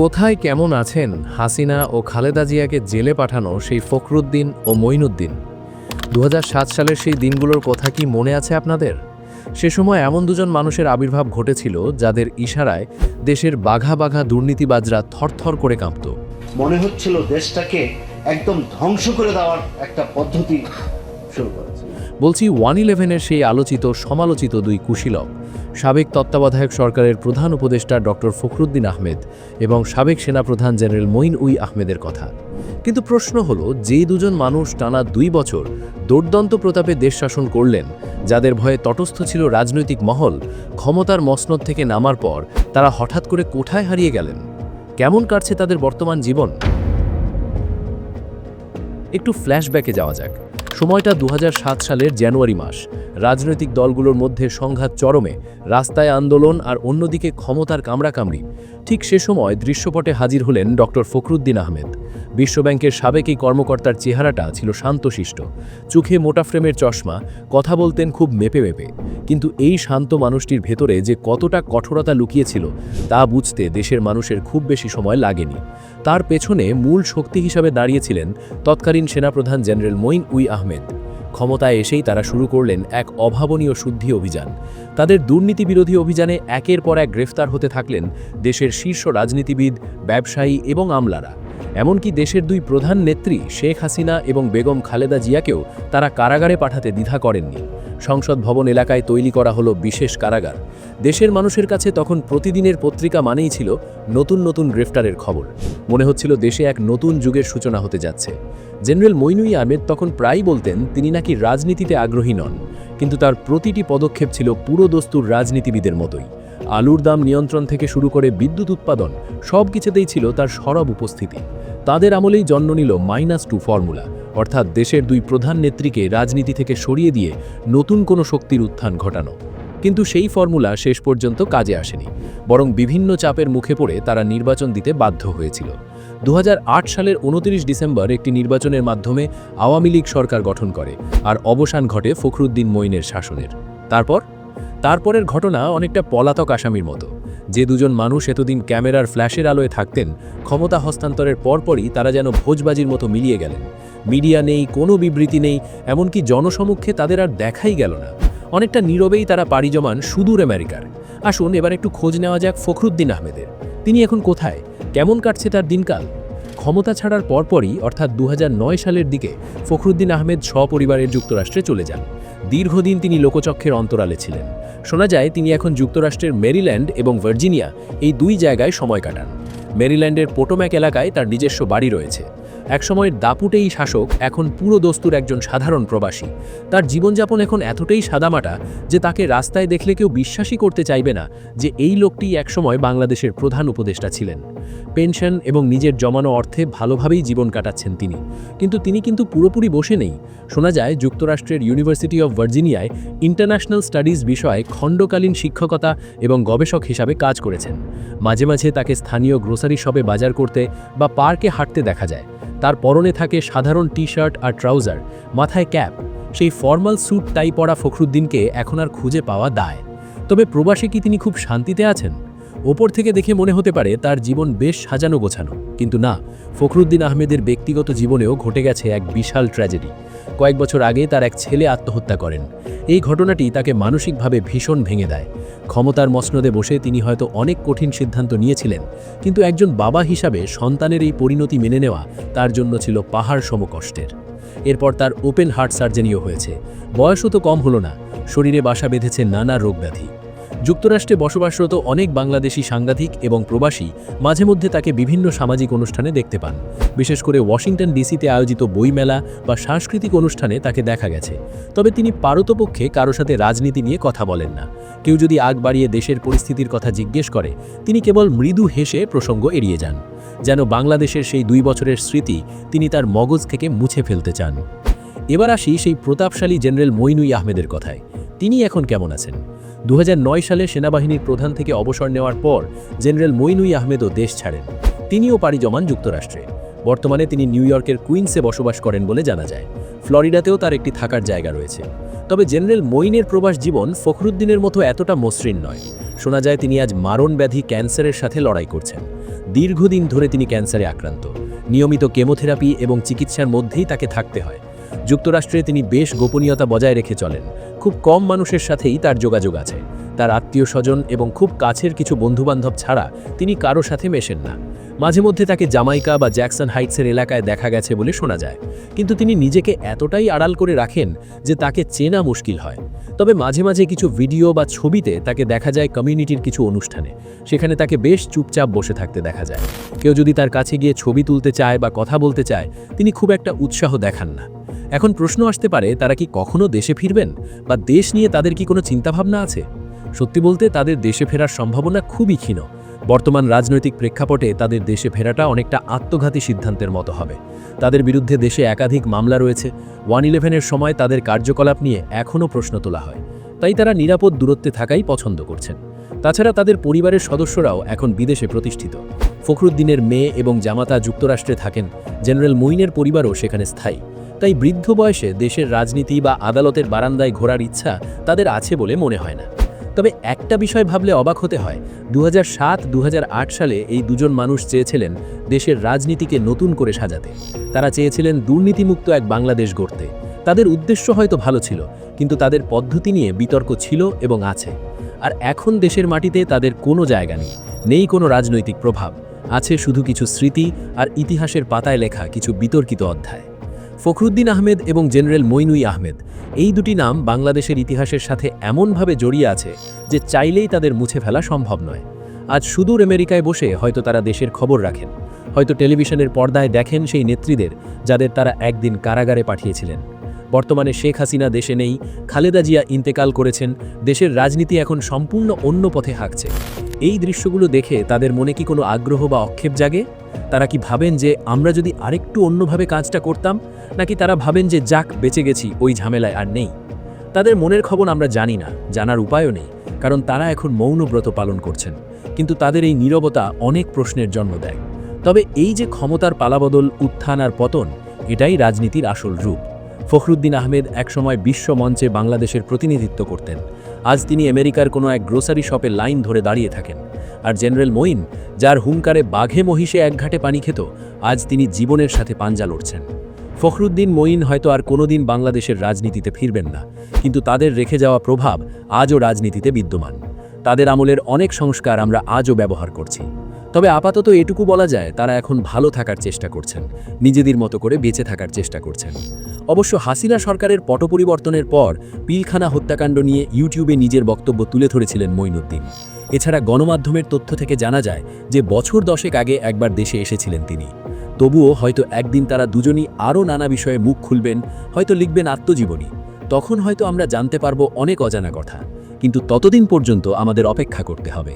কোথায় কেমন আছেন হাসিনা ও খালেদা জিয়াকে জেলে পাঠানো সেই ফখরুদ্দিন ও মঈনুদ্দিন? দু হাজার সাত সালের সেই দিনগুলোর কথা কি মনে আছে আপনাদের? সে সময় এমন দুজন মানুষের আবির্ভাব ঘটেছিল যাদের ইশারায় দেশের বাঘা বাঘা দুর্নীতিবাজরা থরথর করে কাঁপত। মনে হচ্ছিল দেশটাকে একদম ধ্বংস করে দেওয়ার একটা পদ্ধতি শুরু করেছে। বলছি ওয়ান ইলেভেনের সেই আলোচিত সমালোচিত দুই কুশীলক। সাবেক তত্ত্বাবধায়ক সরকারের প্রধান উপদেষ্টা ডক্টর ফখরুদ্দিন আহমেদ এবং সাবেক সেনাপ্রধান জেনারেল মঈন উই আহমেদের কথা। কিন্তু প্রশ্ন হলো, যে দুজন মানুষ টানা দুই বছর দুর্দন্ত প্রতাপে দেশ শাসন করলেন, যাদের ভয়ে তটস্থ ছিল রাজনৈতিক মহল, ক্ষমতার মসনদ থেকে নামার পর তারা হঠাৎ করে কোঠায় হারিয়ে গেলেন। কেমন কাটছে তাদের বর্তমান জীবন? একটু ফ্ল্যাশব্যাকে যাওয়া যাক। সময়টা দু হাজার সাত সালের জানুয়ারি মাস। রাজনৈতিক দলগুলোর মধ্যে সংঘাত চরমে, রাস্তায় আন্দোলন আর অন্যদিকে ক্ষমতার কামড়াকামড়ি। ঠিক সে সময় দৃশ্যপটে হাজির হলেন ডক্টর ফখরুদ্দিন আহমেদ। বিশ্বব্যাংকের সাবেক এই কর্মকর্তার চেহারাটা ছিল শান্তশিষ্ট। চোখে মোটা ফ্রেমের চশমা, কথা বলতেন খুব মেপে মেপে। কিন্তু এই শান্ত মানুষটির ভেতরে যে কতটা কঠোরতা লুকিয়েছিল, তা বুঝতে দেশের মানুষের খুব বেশি সময় লাগেনি। তার পেছনে মূল শক্তি হিসাবে দাঁড়িয়েছিলেন তৎকালীন সেনাপ্রধান জেনারেল মঈন উই আহমেদ। ক্ষমতায় এসেই তারা শুরু করলেন এক অভাবনীয় শুদ্ধি অভিযান। তাদের দুর্নীতি বিরোধী অভিযানে একের পর এক গ্রেফতার হতে থাকলেন দেশের শীর্ষ রাজনীতিবিদ, ব্যবসায়ী এবং আমলারা। এমনকি দেশের দুই প্রধান নেত্রী শেখ হাসিনা এবং বেগম খালেদা জিয়াকেও তারা কারাগারে পাঠাতে দ্বিধা করেননি। সংসদ ভবন এলাকায় তৈরি করা হলো বিশেষ কারাগার। দেশের মানুষের কাছে তখন প্রতিদিনের পত্রিকা মানেই ছিল নতুন নতুন গ্রেফতারের খবর। মনে হচ্ছিল দেশে এক নতুন যুগের সূচনা হতে যাচ্ছে। জেনারেল মইনুই আহমেদ তখন প্রায় বলতেন, তিনি নাকি রাজনীতিতে আগ্রহী নন, কিন্তু তার প্রতিটি পদক্ষেপ ছিল পুরো দস্তুর রাজনীতিবিদের মতোই। আলুর দাম নিয়ন্ত্রণ থেকে শুরু করে বিদ্যুৎ উৎপাদন, সব কিছুতেই ছিল তার সরব উপস্থিতি। তাদের আমলেই জন্ম নিল মাইনাস টু ফর্মুলা, অর্থাৎ দেশের দুই প্রধান নেত্রীকে রাজনীতি থেকে সরিয়ে দিয়ে নতুন কোনো শক্তির উত্থান ঘটানো। কিন্তু সেই ফর্মুলা শেষ পর্যন্ত কাজে আসেনি, বরং বিভিন্ন চাপের মুখে পড়ে তারা নির্বাচন দিতে বাধ্য হয়েছিল। দু হাজার আট সালের উনত্রিশ ডিসেম্বর একটি নির্বাচনের মাধ্যমে আওয়ামী লীগ সরকার গঠন করে আর অবসান ঘটে ফখরুদ্দিন মঈনের শাসনের। তারপর? তারপরের ঘটনা অনেকটা পলাতক আসামির মতো। যে দুজন মানুষ এতদিন ক্যামেরার ফ্ল্যাশের আলোয় থাকতেন, ক্ষমতা হস্তান্তরের পরপরই তারা যেন ভোজবাজির মতো মিলিয়ে গেলেন। মিডিয়া নেই, কোনো বিবৃতি নেই, এমনকি জনসমক্ষে তাদের আর দেখাই গেল না। অনেকটা নীরবেই তারা পাড়ি জমান সুদূর আমেরিকার। আসুন, এবার একটু খোঁজ নেওয়া যাক ফখরুদ্দিন আহমেদের। তিনি এখন কোথায়? কেমন কাটছে তার দিনকাল? ক্ষমতা ছাড়ার পরপরই, অর্থাৎ দু হাজার নয় সালের দিকে, ফখরুদ্দিন আহমেদ সপরিবারের যুক্তরাষ্ট্রে চলে যান। দীর্ঘদিন তিনি লোকচক্ষের অন্তরালে ছিলেন। শোনা যায়, তিনি এখন যুক্তরাষ্ট্রের মেরিল্যান্ড এবং ভার্জিনিয়া এই দুই জায়গায় সময় কাটান। মেরিল্যান্ডের পোটোম্যাক এলাকায় তার নিজস্ব বাড়ি রয়েছে। একসময়ের দাপুটেই শাসক, এখন পুরো দস্তুর একজন সাধারণ প্রবাসী। তার জীবনযাপন এখন এতটাই সাদামাটা যে তাকে রাস্তায় দেখলে কেউ বিশ্বাসই করতে চাইবে না যে এই লোকটি একসময় বাংলাদেশের প্রধান উপদেষ্টা ছিলেন। পেনশন এবং নিজের জমানো অর্থে ভালোভাবেই জীবন কাটাচ্ছেন তিনি। কিন্তু তিনি কিন্তু পুরোপুরি বসে নেই। শোনা যায়, যুক্তরাষ্ট্রের ইউনিভার্সিটি অব ভার্জিনিয়ায় ইন্টারন্যাশনাল স্টাডিজ বিষয়ে খণ্ডকালীন শিক্ষকতা এবং গবেষক হিসাবে কাজ করেছেন। মাঝে মাঝে তাকে স্থানীয় গ্রোসারি শপে বাজার করতে বা পার্কে হাঁটতে দেখা যায়। তার পরনে থাকে সাধারণ টি শার্ট আর ট্রাউজার, মাথায় ক্যাপ। সেই ফর্মাল স্যুট টাই পরা ফখরুদ্দিনকে এখন আর খুঁজে পাওয়া দায়। তবে প্রবাসে কি তিনি খুব শান্তিতে আছেন? ওপর থেকে দেখে মনে হতে পারে তার জীবন বেশ সাজানো গোছানো। কিন্তু না, ফখরুদ্দিন আহমেদের ব্যক্তিগত জীবনেও ঘটে গেছে এক বিশাল ট্র্যাজেডি কয়েক বছর আগে তার এক ছেলে আত্মহত্যা করেন। এই ঘটনাটি তাকে মানসিকভাবে ভীষণ ভেঙে দেয়। ক্ষমতার মসনদে বসে তিনি হয়তো অনেক কঠিন সিদ্ধান্ত নিয়েছিলেন, কিন্তু একজন বাবা হিসাবে সন্তানের এই পরিণতি মেনে নেওয়া তার জন্য ছিল পাহাড় সমকষ্টের। এরপর তার ওপেন হার্ট সার্জারিও হয়েছে। বয়সও তো কম হলো না। শরীরে বাসা বেঁধেছে নানা রোগব্যাধি। যুক্তরাষ্ট্রে বসবাসরত অনেক বাংলাদেশি সাংবাদিক এবং প্রবাসী মাঝে মধ্যে তাকে বিভিন্ন সামাজিক অনুষ্ঠানে দেখতে পান। বিশেষ করে ওয়াশিংটন ডিসিতে আয়োজিত বইমেলা বা সাংস্কৃতিক অনুষ্ঠানে তাকে দেখা গেছে। তবে তিনি পারতপক্ষে কারও সাথে রাজনীতি নিয়ে কথা বলেন না। কেউ যদি আগ বাড়িয়ে দেশের পরিস্থিতির কথা জিজ্ঞেস করে, তিনি কেবল মৃদু হেসে প্রসঙ্গ এড়িয়ে যান, যেন বাংলাদেশের সেই দুই বছরের স্মৃতি তিনি তার মগজ থেকে মুছে ফেলতে চান। এবার আসি সেই প্রতাপশালী জেনারেল মইনুই আহমেদের কথায়। তিনি এখন কেমন আছেন? দু হাজার নয় সালে সেনাবাহিনীর প্রধান থেকে অবসর নেওয়ার পর জেনারেল মইনুই আহমেদও দেশ ছাড়েন। তিনিও পাড়ি জমান যুক্তরাষ্ট্রে। বর্তমানে তিনি নিউ ইয়র্কের কুইন্সে বসবাস করেন বলে জানা যায়। ফ্লোরিডাতেও তার একটি থাকার জায়গা রয়েছে। তবে জেনারেল মইনের প্রবাস জীবন ফখরুদ্দিনের মতো এতটা মসৃণ নয়। শোনা যায় তিনি আজ মারণ ব্যাধি ক্যান্সারের সাথে লড়াই করছেন। দীর্ঘদিন ধরে তিনি ক্যান্সারে আক্রান্ত। নিয়মিত কেমোথেরাপি এবং চিকিৎসার মধ্যেই তাকে থাকতে হয়। যুক্তরাষ্ট্রে তিনি বেশ গোপনীয়তা বজায় রেখে চলেন। খুব কম মানুষের সাথেই তার যোগাযোগ আছে। তার আত্মীয় স্বজন এবং খুব কাছের কিছু বন্ধুবান্ধব ছাড়া তিনি কারও সাথে মেশেন না। মাঝে মধ্যে তাকে জামাইকা বা জ্যাকসন হাইটসের এলাকায় দেখা গেছে বলে শোনা যায়। কিন্তু তিনি নিজেকে এতটাই আড়াল করে রাখেন যে তাকে চেনা মুশকিল হয়। তবে মাঝে মাঝে কিছু ভিডিও বা ছবিতে তাকে দেখা যায় কমিউনিটির কিছু অনুষ্ঠানে। সেখানে তাকে বেশ চুপচাপ বসে থাকতে দেখা যায়। কেউ যদি তার কাছে গিয়ে ছবি তুলতে চায় বা কথা বলতে চায়, তিনি খুব একটা উৎসাহ দেখান না। এখন প্রশ্ন আসতে পারে, তারা কি কখনো দেশে ফিরবেন? বা দেশ নিয়ে তাদের কি কোনো চিন্তাভাবনা আছে? সত্যি বলতে, তাদের দেশে ফেরার সম্ভাবনা খুবই ক্ষীণ। বর্তমান রাজনৈতিক প্রেক্ষাপটে তাদের দেশে ফেরাটা অনেকটা আত্মঘাতী সিদ্ধান্তের মতো হবে। তাদের বিরুদ্ধে দেশে একাধিক মামলা রয়েছে। ওয়ান ইলেভেনের সময় তাদের কার্যকলাপ নিয়ে এখনও প্রশ্ন তোলা হয়। তাই তারা নিরাপদ দূরত্বে থাকাই পছন্দ করছেন। তাছাড়া তাদের পরিবারের সদস্যরাও এখন বিদেশে প্রতিষ্ঠিত। ফখরুদ্দিনের মেয়ে এবং জামাতা যুক্তরাষ্ট্রে থাকেন। জেনারেল মুইনের পরিবারও সেখানে স্থায়ী। তাই বৃদ্ধ বয়সে দেশের রাজনীতি বা আদালতের বারান্দায় ঘোরার ইচ্ছা তাদের আছে বলে মনে হয় না। তবে একটা বিষয় ভাবলে অবাক হতে হয় দু দু সালে এই দুজন মানুষ চেয়েছিলেন দেশের রাজনীতিকে নতুন করে সাজাতে। তারা চেয়েছিলেন দুর্নীতিমুক্ত এক বাংলাদেশ গড়তে। তাদের উদ্দেশ্য হয়তো ভালো ছিল, কিন্তু তাদের পদ্ধতি নিয়ে বিতর্ক ছিল এবং আছে। আর এখন দেশের মাটিতে তাদের কোনো জায়গা নেই নেই কোনো রাজনৈতিক প্রভাব। আছে শুধু কিছু স্মৃতি আর ইতিহাসের পাতায় লেখা কিছু বিতর্কিত অধ্যায়। ফখরুদ্দিন আহমেদ এবং জেনারেল মইনুই আহমেদ। এই দুটি নাম বাংলাদেশের ইতিহাসের সাথে এমনভাবে জড়িয়ে আছে যে চাইলেই তাদের মুছে ফেলা সম্ভব নয়। আজ সুদূর আমেরিকায় বসে হয়তো তারা দেশের খবর রাখেন, হয়তো টেলিভিশনের পর্দায় দেখেন সেই নেত্রীদের যাদের তারা একদিন কারাগারে পাঠিয়েছিলেন। বর্তমানে শেখ হাসিনা দেশে নেই, খালেদা জিয়া ইন্তেকাল করেছেন, দেশের রাজনীতি এখন সম্পূর্ণ অন্য পথে হাঁকছে। এই দৃশ্যগুলো দেখে তাদের মনে কি কোনো আগ্রহ বা অক্ষেপ জাগে? তারা কি ভাবেন যে আমরা যদি আরেকটু অন্যভাবে কাজটা করতাম, নাকি তারা ভাবেন যে যাক, বেঁচে গেছি, ওই ঝামেলায় আর নেই? তাদের মনের খবর আমরা জানি না, জানার উপায়ও নেই, কারণ তারা এখন মৌনব্রত পালন করছেন। কিন্তু তাদের এই নীরবতা অনেক প্রশ্নের জন্ম দেয়। তবে এই যে ক্ষমতার পালাবদল, উত্থান আর পতন, এটাই রাজনীতির আসল রূপ। ফখরুদ্দিন আহমেদ একসময় বিশ্ব মঞ্চে বাংলাদেশের প্রতিনিধিত্ব করতেন। আজ তিনি আমেরিকার কোনো এক গ্রোসারি শপে লাইন ধরে দাঁড়িয়ে থাকেন। আর জেনারেল মঈন, যার হুঙ্কারে বাঘে মহিষে একঘাটে পানি খেত, আজ তিনি জীবনের সাথে পাঞ্জা লড়ছেন। ফখরুদ্দিন মঈন হয়তো আর কোনোদিন বাংলাদেশের রাজনীতিতে ফিরবেন না, কিন্তু তাদের রেখে যাওয়া প্রভাব আজও রাজনীতিতে বিদ্যমান। তাদের আমলের অনেক সংস্কার আমরা আজও ব্যবহার করছি। তবে আপাতত এটুকু বলা যায়, তারা এখন ভালো থাকার চেষ্টা করছেন, নিজেদের মতো করে বেঁচে থাকার চেষ্টা করছেন। অবশ্য হাসিনা সরকারের পট পরিবর্তনের পর পিলখানা হত্যাকাণ্ড নিয়ে ইউটিউবে নিজের বক্তব্য তুলে ধরেছিলেন মঈনুদ্দিন। এছাড়া গণমাধ্যমের তথ্য থেকে জানা যায় যে বছর দশেক আগে একবার দেশে এসেছিলেন তিনি। তবুও হয়তো একদিন তারা দুজনই আরও নানা বিষয়ে মুখ খুলবেন, হয়তো লিখবেন আত্মজীবনী। তখন হয়তো আমরা জানতে পারব অনেক অজানা কথা, কিন্তু ততদিন পর্যন্ত আমাদের অপেক্ষা করতে হবে।